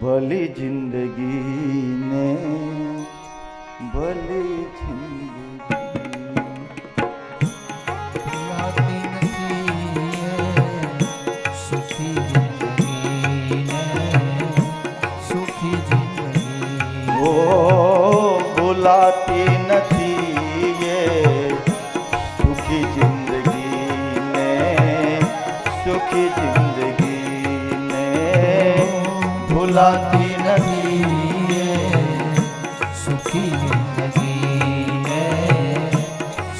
ભલી જિંદગીને ભલી જિંદગી. લાગતી નથી એ સુખી જિંદગી ભૂલાતી એ સુખી જિંદગીને ભૂલાતી નથી સુખી જિંદગીને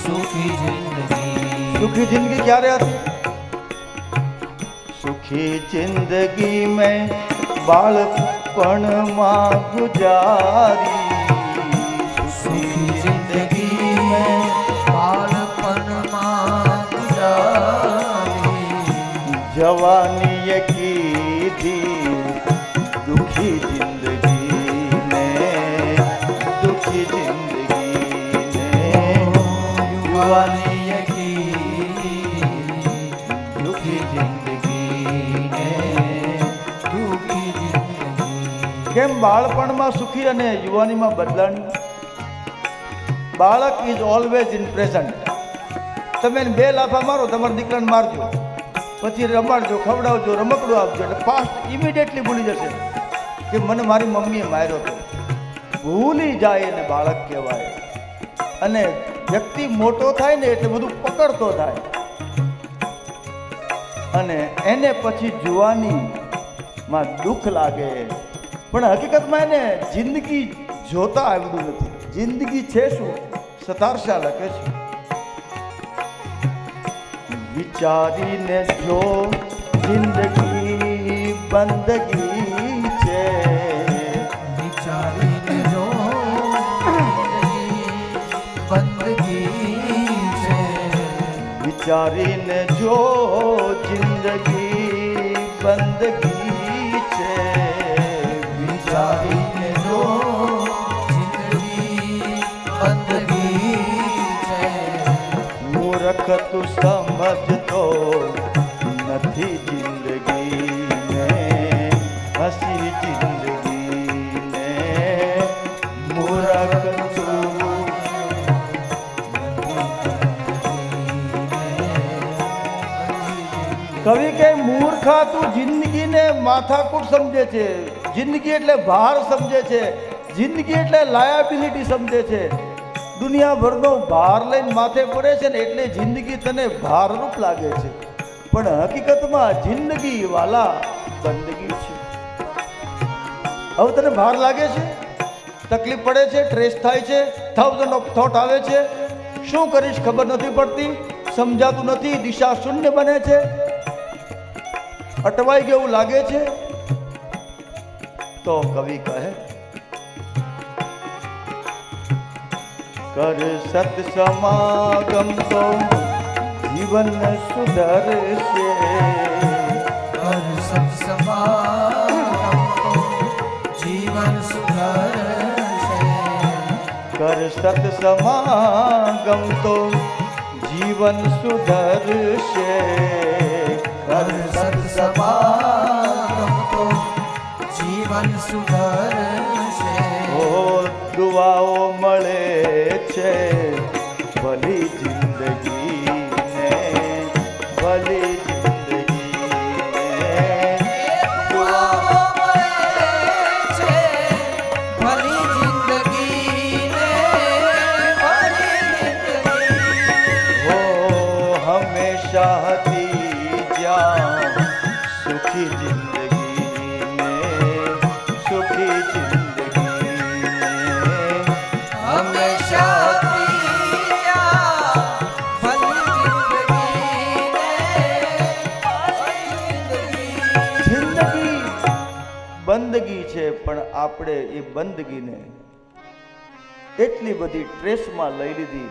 સુખી જિંદગી સુખી જિંદગી ક્યારે હતી સુખી જિંદગી મેં બાળપણમાં ગુજારી સુખી જિંદગી મેં બાળપણમાં ગુજારી જવાની કીધી કેમ બાળપણમાં સુખી અને યુવાનીમાં બદલાણી? બાળક ઇઝ ઓલવેઝ ઇન પ્રેઝન્ટ તમે બે લાફા મારો, તમારા દીકરાને મારજો. પછી રમાડજો, ખવડાવજો, રમકડું આપજો, એટલે ફાસ્ટ ઇમિડિયેટલી ભૂલી જશે. કે મને મારી મમ્મીએ માર્યો હતો. ભૂલી જાય એને બાળક કહેવાય. અને વ્યક્તિ મોટો થાય ને એટલે બધું પકડતો થાય. અને એને પછી જુવાનીમાં દુઃખ લાગે. પણ હકીકતમાં એને જિંદગી જોતા આવડું નથી. જિંદગી છે શું? સતારશા લખે છે. વિચારીને જો જિંદગી બંદગી વિચારીને જો જિંદગી બંદગી છે વિચારીને જો જિંદગી બંદગી છે મૂર્ખ તું સમજતો નથી જિંદગીને હસી જિંદગીને કવિ કે મૂર્ખા તું જિંદગીને માથાકૂટ સમજે છે. જિંદગી એટલે ભાર સમજે છે. જિંદગી એટલે લાયાબિલિટી સમજે છે. દુનિયાભરનો ભાર લઈને માથે પડે છે ને એટલે જિંદગી તને ભારરૂપ લાગે છે. પણ હકીકતમાં જિંદગી વાલા બંદગી છે. હવે તને ભાર લાગે છે? તકલીફ પડે છે? ટ્રેસ થાય છે? થાઉઝન્ડ ઓફ થોટ આવે છે? શું કરીશ ખબર નથી પડતી? સમજાતું નથી? દિશા શૂન્ય બને છે? અટવાઈ ગયું લાગે છે? તો કવિ કહે કર સત સમાગમ તો જીવન સુધરશે. કર સત્સંગ જીવન સુધરશે. કર સત સમાગમ તો જીવન સુધરશે. મળે છે. ભલી ભલી ભલી ભલી જિંદગી હો હંમેશા હતી જ્યાં સુખી બંદગી છે, પણ આપણે એ બંદગીને એટલી બધી ટ્રેસમાં લઈ લીધી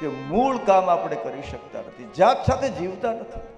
કે મૂળ કામ આપણે કરી શકતા નથી. જાત સાથે જીવતા નથી.